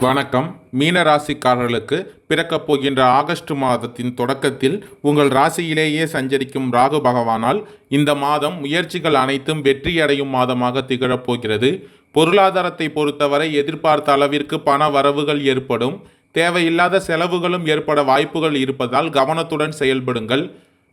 வணக்கம். மீன ராசிக்காரர்களுக்கு பிறக்கப் போகின்ற ஆகஸ்ட் மாதத்தின் தொடக்கத்தில் உங்கள் ராசியிலேயே சஞ்சரிக்கும் ராகு பகவானால் இந்த மாதம் முயற்சிகள் அனைத்தும் வெற்றியடையும் மாதமாக திகழப் போகிறது. பொருளாதாரத்தை பொறுத்தவரை எதிர்பார்த்த அளவிற்கு பண வரவுகள் ஏற்படும். தேவையில்லாத செலவுகளும் ஏற்பட வாய்ப்புகள் இருப்பதால் கவனத்துடன் செயல்படுங்கள்.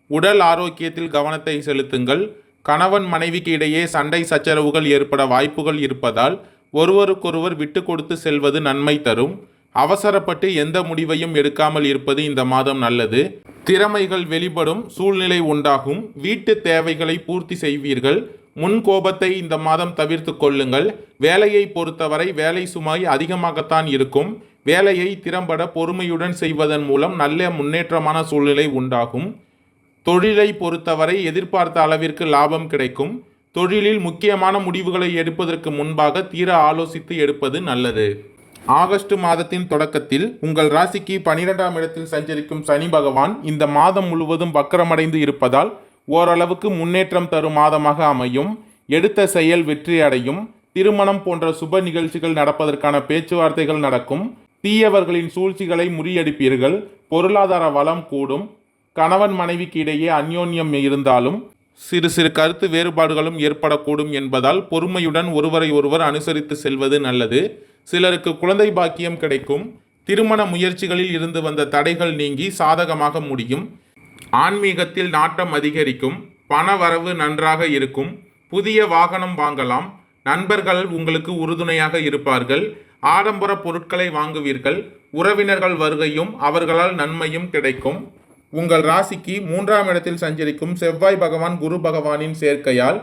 உடல் ஆரோக்கியத்தில் கவனத்தை செலுத்துங்கள். கணவன் மனைவிக்கு இடையே சண்டை சச்சரவுகள் ஏற்பட வாய்ப்புகள் இருப்பதால் ஒருவருக்கொருவர் விட்டு கொடுத்து செல்வது நன்மை தரும். அவசரப்பட்டு எந்த முடிவையும் எடுக்காமல் இருப்பது இந்த மாதம் நல்லது. திறமைகள் வெளிப்படும் சூழ்நிலை உண்டாகும். வீட்டு தேவைகளை பூர்த்தி செய்வீர்கள். முன் கோபத்தை இந்த மாதம் தவிர்த்து கொள்ளுங்கள். வேலையை பொறுத்தவரை வேலை சுமை அதிகமாகத்தான் இருக்கும். வேலையை திறம்பட பொறுமையுடன் செய்வதன் மூலம் நல்ல முன்னேற்றமான சூழ்நிலை உண்டாகும். தொழிலை பொறுத்தவரை எதிர்பார்த்த அளவிற்கு லாபம் கிடைக்கும். தொழிலில் முக்கியமான முடிவுகளை எடுப்பதற்கு முன்பாக தீர ஆலோசித்து எடுப்பது நல்லது. ஆகஸ்ட் மாதத்தின் தொடக்கத்தில் உங்கள் ராசிக்கு பனிரெண்டாம் இடத்தில் சஞ்சரிக்கும் சனி பகவான் இந்த மாதம் முழுவதும் வக்கரமடைந்து இருப்பதால் ஓரளவுக்கு முன்னேற்றம் தரும் மாதமாக அமையும். எடுத்த செயல் வெற்றி அடையும். திருமணம் போன்ற சுப நிகழ்ச்சிகள் நடப்பதற்கான பேச்சுவார்த்தைகள் நடக்கும். தீயவர்களின் சூழ்ச்சிகளை முறியடிப்பீர்கள். பொருளாதார வளம் கூடும். கணவன் மனைவிக்கு இடையே அந்யோன்யம் இருந்தாலும் சிறு சிறு கருத்து வேறுபாடுகளும் ஏற்படக்கூடும் என்பதால் பொறுமையுடன் ஒருவரை ஒருவர் அனுசரித்து செல்வது நல்லது. சிலருக்கு குழந்தை பாக்கியம் கிடைக்கும். திருமண முயற்சிகளில் இருந்து வந்த தடைகள் நீங்கி சாதகமாக முடியும். ஆன்மீகத்தில் நாட்டம் அதிகரிக்கும். பண வரவு நன்றாக இருக்கும். புதிய வாகனம் வாங்கலாம். நண்பர்கள் உங்களுக்கு உறுதுணையாக இருப்பார்கள். ஆடம்பர பொருட்களை வாங்குவீர்கள். உறவினர்கள் வருகையும் அவர்களால் நன்மையும் கிடைக்கும். உங்கள் ராசிக்கு மூன்றாம் இடத்தில் சஞ்சரிக்கும் செவ்வாய் பகவான் குரு பகவானின் சேர்க்கையால்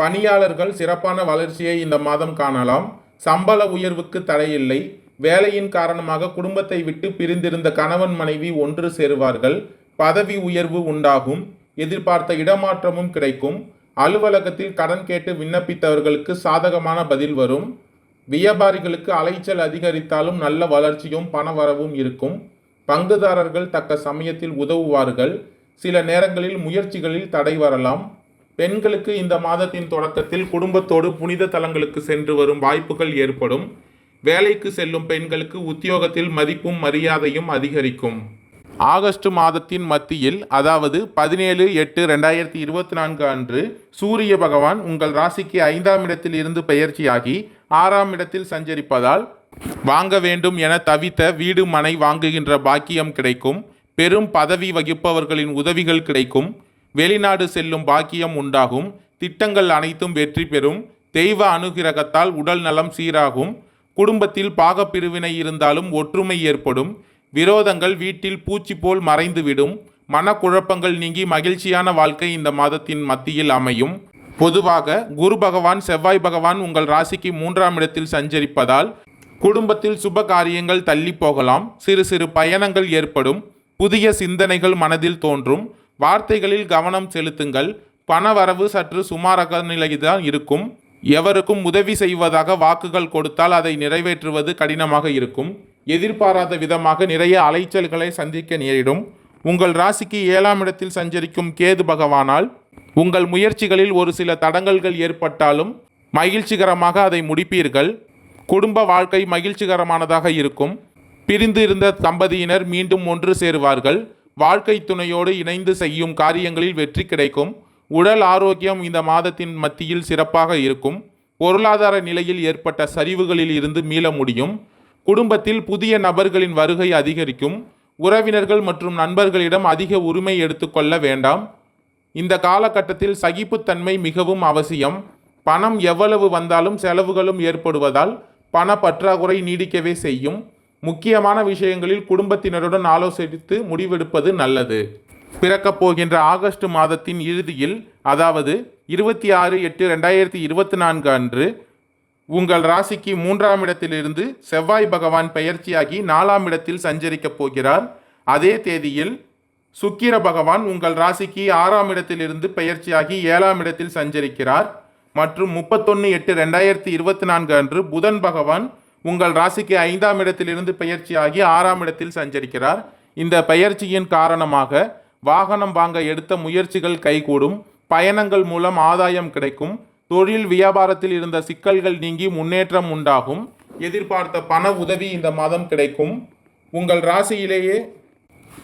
பணியாளர்கள் சிறப்பான வளர்ச்சியை இந்த மாதம் காணலாம். சம்பள உயர்வுக்கு தடையில்லை. வேலையின் காரணமாக குடும்பத்தை விட்டு பிரிந்திருந்த கணவன் மனைவி ஒன்று சேருவார்கள். பதவி உயர்வு உண்டாகும். எதிர்பார்த்த இடமாற்றமும் கிடைக்கும். அலுவலகத்தில் கடன் கேட்டு விண்ணப்பித்தவர்களுக்கு சாதகமான பதில் வரும். வியாபாரிகளுக்கு அலைச்சல் அதிகரித்தாலும் நல்ல வளர்ச்சியும் பணவரவும் இருக்கும். பங்குதாரர்கள் தக்க சமயத்தில் உதவுவார்கள். சில நேரங்களில் முயற்சிகளில் தடை வரலாம். பெண்களுக்கு இந்த மாதத்தின் தொடக்கத்தில் குடும்பத்தோடு புனித தலங்களுக்கு சென்று வரும் வாய்ப்புகள் ஏற்படும். வேலைக்கு செல்லும் பெண்களுக்கு உத்தியோகத்தில் மதிப்பும் மரியாதையும் அதிகரிக்கும். ஆகஸ்ட் மாதத்தின் மத்தியில் அதாவது பதினேழு எட்டு ரெண்டாயிரத்தி இருபத்தி நான்கு அன்று சூரிய பகவான் உங்கள் ராசிக்கு ஐந்தாம் இடத்தில் இருந்து பெயர்ச்சியாகி ஆறாம் இடத்தில் சஞ்சரிப்பதால் வாங்க வேண்டும் என தவித்த வீடு மனை வாங்குகின்ற பாக்கியம் கிடைக்கும். பெரும் பதவி வகிப்பவர்களின் உதவிகள் கிடைக்கும். வெளிநாடு செல்லும் பாக்கியம் உண்டாகும். திட்டங்கள் அனைத்தும் வெற்றி பெறும். தெய்வ அனுகிரகத்தால் உடல் நலம் சீராகும். குடும்பத்தில் பாகப்பிரிவினை இருந்தாலும் ஒற்றுமை ஏற்படும். விரோதங்கள் வீட்டில் பூச்சி போல் மறைந்துவிடும். மனக்குழப்பங்கள் நீங்கி மகிழ்ச்சியான வாழ்க்கை இந்த மாதத்தின் மத்தியில் அமையும். பொதுவாக குரு பகவான் செவ்வாய் பகவான் உங்கள் ராசிக்கு மூன்றாம் இடத்தில் சஞ்சரிப்பதால் குடும்பத்தில் சுப காரியங்கள் தள்ளி போகலாம். சிறு சிறு பயணங்கள் ஏற்படும். புதிய சிந்தனைகள் மனதில் தோன்றும். வார்த்தைகளில் கவனம் செலுத்துங்கள். பண வரவு சற்று சுமாராக நிலைதான் இருக்கும். எவருக்கும் உதவி செய்வதாக வாக்குகள் கொடுத்தால் அதை நிறைவேற்றுவது கடினமாக இருக்கும். எதிர்பாராத விதமாக நிறைய அலைச்சல்களை சந்திக்க நேரிடும். உங்கள் ராசிக்கு ஏழாம் இடத்தில் சஞ்சரிக்கும் கேது பகவானால் உங்கள் முயற்சிகளில் ஒரு சில தடங்கல்கள் ஏற்பட்டாலும் மகிழ்ச்சிகரமாக அதை முடிப்பீர்கள். குடும்ப வாழ்க்கை மகிழ்ச்சிகரமானதாக இருக்கும். பிரிந்து இருந்த தம்பதியினர் மீண்டும் ஒன்று சேருவார்கள். வாழ்க்கை துணையோடு இணைந்து செய்யும் காரியங்களில் வெற்றி கிடைக்கும். உடல் ஆரோக்கியம் இந்த மாதத்தின் மத்தியில் சிறப்பாக இருக்கும். பொருளாதார நிலையில் ஏற்பட்ட சரிவுகளில் இருந்து மீள முடியும். குடும்பத்தில் புதிய நபர்களின் வருகை அதிகரிக்கும். உறவினர்கள் மற்றும் நண்பர்களிடம் அதிக உரிமை எடுத்துக்கொள்ள வேண்டாம். இந்த காலகட்டத்தில் சகிப்புத்தன்மை மிகவும் அவசியம். பணம் எவ்வளவு வந்தாலும் செலவுகளும் ஏற்படுவதால் பண பற்றாக்குறை நீடிக்கவே செய்யும். முக்கியமான விஷயங்களில் குடும்பத்தினருடன் ஆலோசித்து முடிவெடுப்பது நல்லது. பிறக்கப் போகின்ற ஆகஸ்ட் மாதத்தின் இறுதியில் அதாவது இருபத்தி ஆறு எட்டு ரெண்டாயிரத்தி இருபத்தி நான்கு அன்று உங்கள் ராசிக்கு மூன்றாம் இடத்திலிருந்து செவ்வாய் பகவான் பெயர்ச்சியாகி நாலாம் இடத்தில் சஞ்சரிக்கப் போகிறார். அதே தேதியில் சுக்கிர பகவான் உங்கள் ராசிக்கு ஆறாம் இடத்திலிருந்து பெயர்ச்சியாகி ஏழாம் இடத்தில் சஞ்சரிக்கிறார். மற்றும் முப்பத்தொன்று எட்டு ரெண்டாயிரத்தி இருபத்தி நான்கு அன்று புதன் பகவான் உங்கள் ராசிக்கு ஐந்தாம் இடத்திலிருந்து பெயர்ச்சியாகி ஆறாம் இடத்தில் சஞ்சரிக்கிறார். இந்த பெயர்ச்சியின் காரணமாக வாகனம் வாங்க எடுத்த முயற்சிகள் கைகூடும். பயணங்கள் மூலம் ஆதாயம் கிடைக்கும். தொழில் வியாபாரத்தில் இருந்த சிக்கல்கள் நீங்கி முன்னேற்றம் உண்டாகும். எதிர்பார்த்த பண உதவி இந்த மாதம் கிடைக்கும். உங்கள் ராசியிலேயே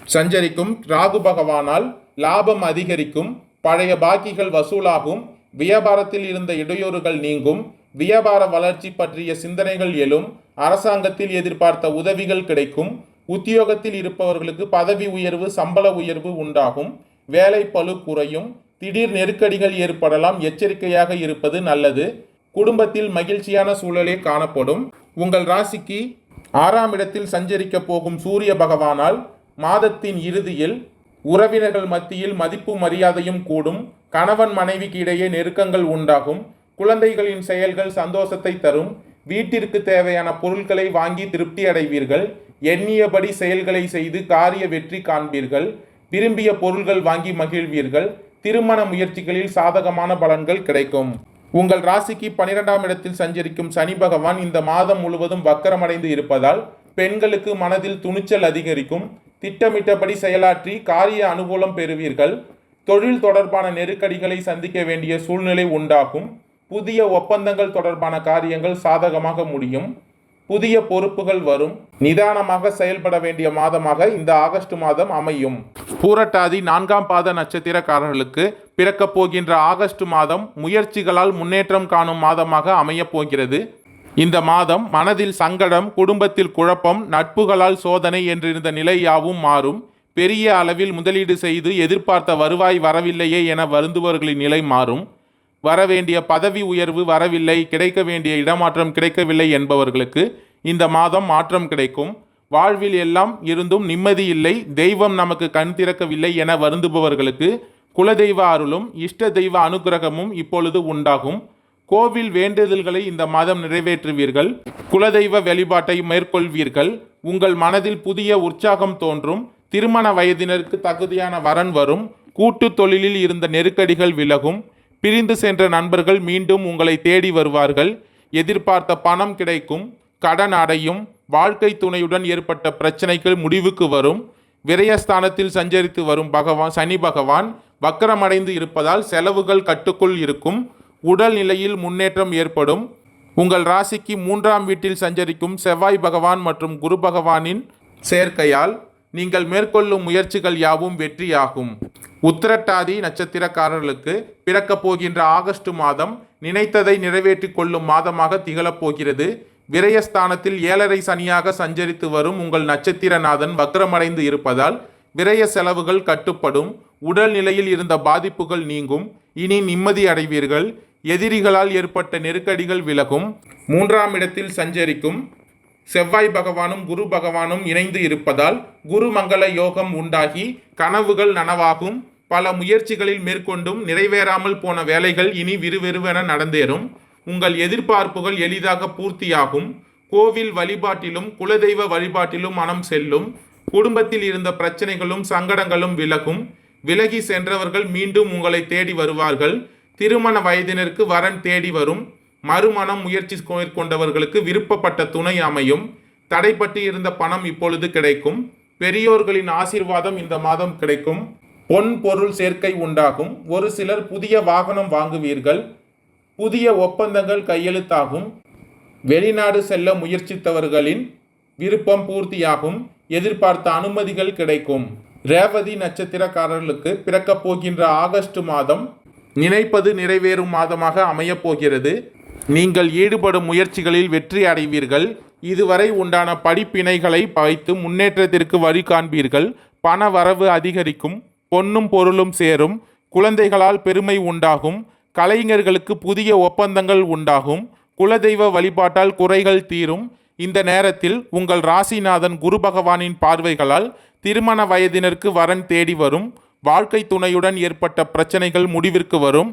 சஞ்சரிக்கும் ராகு பகவானால் லாபம் அதிகரிக்கும். பழைய பாக்கிகள் வசூலாகும். வியாபாரத்தில் இருந்த இடையூறுகள் நீங்கும். வியாபார வளர்ச்சி பற்றிய சிந்தனைகள் எழும். அரசாங்கத்தில் எதிர்பார்த்த உதவிகள் கிடைக்கும். உத்தியோகத்தில் இருப்பவர்களுக்கு பதவி உயர்வு சம்பள உயர்வு உண்டாகும். வேலை பளு குறையும். திடீர் நெருக்கடிகள் ஏற்படலாம். எச்சரிக்கையாக இருப்பது நல்லது. குடும்பத்தில் மகிழ்ச்சியான சூழலே காணப்படும். உங்கள் ராசிக்கு ஆறாம் இடத்தில் சஞ்சரிக்க போகும் சூரிய பகவானால் மாதத்தின் இறுதியில் உறவினர்கள் மத்தியில் மதிப்பு மரியாதையும் கூடும். கணவன் மனைவிக்கு இடையே நெருக்கங்கள் உண்டாகும். குழந்தைகளின் செயல்கள் சந்தோஷத்தை தரும். வீட்டிற்கு தேவையான பொருட்களை வாங்கி திருப்தி அடைவீர்கள். எண்ணியபடி செயல்களை செய்து காரிய வெற்றி காண்பீர்கள். விரும்பிய பொருள்கள் வாங்கி மகிழ்வீர்கள். திருமண முயற்சிகளில் சாதகமான பலன்கள் கிடைக்கும். உங்கள் ராசிக்கு பனிரெண்டாம் இடத்தில் சஞ்சரிக்கும் சனி பகவான் இந்த மாதம் முழுவதும் வக்கரமடைந்து இருப்பதால் பெண்களுக்கு மனதில் துணிச்சல் அதிகரிக்கும். திட்டமிட்டபடி செயலாற்றி காரிய அனுகூலம் பெறுவீர்கள். தொழில் தொடர்பான நெருக்கடிகளை சந்திக்க வேண்டிய சூழ்நிலை உண்டாகும். புதிய ஒப்பந்தங்கள் தொடர்பான காரியங்கள் சாதகமாக முடியும். புதிய பொறுப்புகள் வரும். நிதானமாக செயல்பட வேண்டிய மாதமாக இந்த ஆகஸ்ட் மாதம் அமையும். பூரட்டாதி நான்காம் பாத நட்சத்திரக்காரர்களுக்கு பிறக்கப் போகின்ற ஆகஸ்ட் மாதம் முயற்சிகளால் முன்னேற்றம் காணும் மாதமாக அமையப் போகிறது. இந்த மாதம் மனதில் சங்கடம் குடும்பத்தில் குழப்பம் நட்புகளால் சோதனை என்றிருந்த நிலை யாவும் மாறும். பெரிய அளவில் முதலீடு செய்து எதிர்பார்த்த வருவாய் வரவில்லையே என வருந்துபவர்களின் நிலை மாறும். வரவேண்டிய பதவி உயர்வு வரவில்லை கிடைக்க வேண்டிய இடமாற்றம் கிடைக்கவில்லை என்பவர்களுக்கு இந்த மாதம் மாற்றம் கிடைக்கும். வாழ்வில் எல்லாம் இருந்தும் நிம்மதி இல்லை தெய்வம் நமக்கு கண் திறக்கவில்லை என வருந்துபவர்களுக்கு குலதெய்வ அருளும் இஷ்ட தெய்வ அனுக்கிரகமும் இப்பொழுது உண்டாகும். கோவில் வேண்டுதல்களை இந்த மாதம் நிறைவேற்றுவீர்கள். குலதெய்வ வழிபாட்டை மேற்கொள்வீர்கள். உங்கள் மனதில் புதிய உற்சாகம் தோன்றும். திருமண வயதினருக்கு தகுதியான வரன் வரும். கூட்டு தொழிலில் இருந்த நெருக்கடிகள் விலகும். பிரிந்து சென்ற நண்பர்கள் மீண்டும் உங்களை தேடி வருவார்கள். எதிர்பார்த்த பணம் கிடைக்கும். கடன் அடையும். வாழ்க்கை துணையுடன் ஏற்பட்ட பிரச்சனைகள் முடிவுக்கு வரும். விரயஸ்தானத்தில் சஞ்சரித்து வரும் பகவான் சனி பகவான் வக்கரமடைந்து இருப்பதால் செலவுகள் கட்டுக்குள் இருக்கும். உடல் நிலையில் முன்னேற்றம் ஏற்படும். உங்கள் ராசிக்கு மூன்றாம் வீட்டில் சஞ்சரிக்கும் செவ்வாய் பகவான் மற்றும் குரு பகவானின் சேர்க்கையால் நீங்கள் மேற்கொள்ளும் முயற்சிகள் யாவும் வெற்றியாகும். உத்திரட்டாதி நட்சத்திரக்காரர்களுக்கு பிறக்கப் போகின்ற ஆகஸ்ட் மாதம் நினைத்ததை நிறைவேற்றிக் கொள்ளும் மாதமாக திகழப்போகிறது விரயஸ்தானத்தில் ஏழரை சனியாக சஞ்சரித்து வரும் உங்கள் நட்சத்திரநாதன் வக்ரமடைந்து இருப்பதால் விரய செலவுகள் கட்டுப்படும். உடல் நிலையில் இருந்த பாதிப்புகள் நீங்கும். இனி நிம்மதி அடைவீர்கள். எதிரிகளால் ஏற்பட்ட நெருக்கடிகள் விலகும். மூன்றாம் இடத்தில் சஞ்சரிக்கும். செவ்வாய் பகவானும் குரு பகவானும் இணைந்து இருப்பதால் குரு மங்கள யோகம் உண்டாகி கனவுகள் நனவாகும். பல முயற்சிகளில் மேற்கொண்டும் நிறைவேறாமல் போன வேலைகள் இனி விறுவிறுவென நடந்தேறும். உங்கள் எதிர்பார்ப்புகள் எளிதாக பூர்த்தியாகும். கோவில் வழிபாட்டிலும் குலதெய்வ வழிபாட்டிலும் மனம் செல்லும். குடும்பத்தில் இருந்த பிரச்சனைகளும் சங்கடங்களும் விலகும். விலகி சென்றவர்கள் மீண்டும் உங்களை தேடி வருவார்கள். திருமண வயதினருக்கு வரன் தேடி வரும். மறுமணம் முயற்சி மேற்கொண்டவர்களுக்கு விருப்பப்பட்ட துணை அமையும். தடைப்பட்டு இருந்த பணம் இப்பொழுது கிடைக்கும். பெரியோர்களின் ஆசீர்வாதம் இந்த மாதம் கிடைக்கும். பொன் பொருள் சேர்க்கை உண்டாகும். ஒரு சிலர் புதிய வாகனம் வாங்குவீர்கள். புதிய ஒப்பந்தங்கள் கையெழுத்தாகும். வெளிநாடு செல்ல முயற்சித்தவர்களின் விருப்பம் பூர்த்தியாகும். எதிர்பார்த்த அனுமதிகள் கிடைக்கும். ரேவதி நட்சத்திரக்காரர்களுக்கு பிறக்கப் போகின்ற ஆகஸ்ட் மாதம் நினைப்பது நிறைவேறும் மாதமாக அமையப் போகிறது. நீங்கள் ஈடுபடும் முயற்சிகளில் வெற்றி அடைவீர்கள். இதுவரை உண்டான படிப்பினைகளை வைத்து முன்னேற்றத்திற்கு வழி காண்பீர்கள். பண வரவு அதிகரிக்கும் பொன்னும் பொருளும் சேரும் குழந்தைகளால் பெருமை உண்டாகும் கலைஞர்களுக்கு புதிய ஒப்பந்தங்கள் உண்டாகும் குலதெய்வ வழிபாட்டால் குறைகள் தீரும். இந்த நேரத்தில் உங்கள் ராசிநாதன் குரு பகவானின் பார்வைகளால் திருமண வயதினருக்கு வரன் தேடி வரும். வாழ்க்கை துணையுடன் ஏற்பட்ட பிரச்சனைகள் முடிவிற்கு வரும்.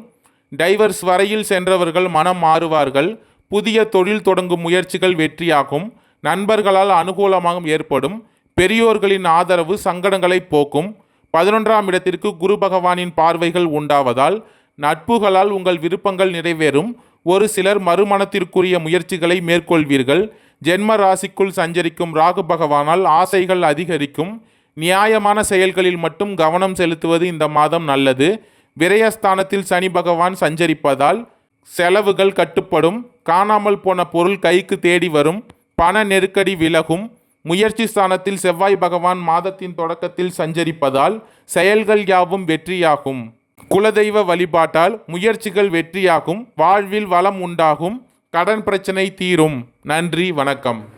டைவர்ஸ் வரையில் சென்றவர்கள் மனம் மாறுவார்கள். புதிய தொழில் தொடங்கும் முயற்சிகள் வெற்றியாகும். நண்பர்களால் அனுகூலமாக ஏற்படும். பெரியோர்களின் ஆதரவு சங்கடங்களை போக்கும். பதினொன்றாம் இடத்திற்கு குரு பகவானின் பார்வைகள் உண்டாவதால் நட்புகளால் உங்கள் விருப்பங்கள் நிறைவேறும். ஒரு சிலர் மறுமணத்திற்குரிய முயற்சிகளை மேற்கொள்வீர்கள். ஜென்ம ராசிக்குள் சஞ்சரிக்கும் ராகு பகவானால் ஆசைகள் அதிகரிக்கும். நியாயமான செயல்களில் மட்டும் கவனம் செலுத்துவது இந்த மாதம் நல்லது. விரயஸ்தானத்தில் சனி பகவான் சஞ்சரிப்பதால் செலவுகள் கட்டுப்படும். காணாமல் போன பொருள் கைக்கு தேடி வரும். பண நெருக்கடி விலகும். முயற்சி ஸ்தானத்தில் செவ்வாய் பகவான் மாதத்தின் தொடக்கத்தில் சஞ்சரிப்பதால் செயல்கள் யாவும் வெற்றியாகும். குலதெய்வ வழிபாட்டால் முயற்சிகள் வெற்றியாகும். வாழ்வில் வளம் உண்டாகும். கடன் பிரச்சனை தீரும். நன்றி வணக்கம்.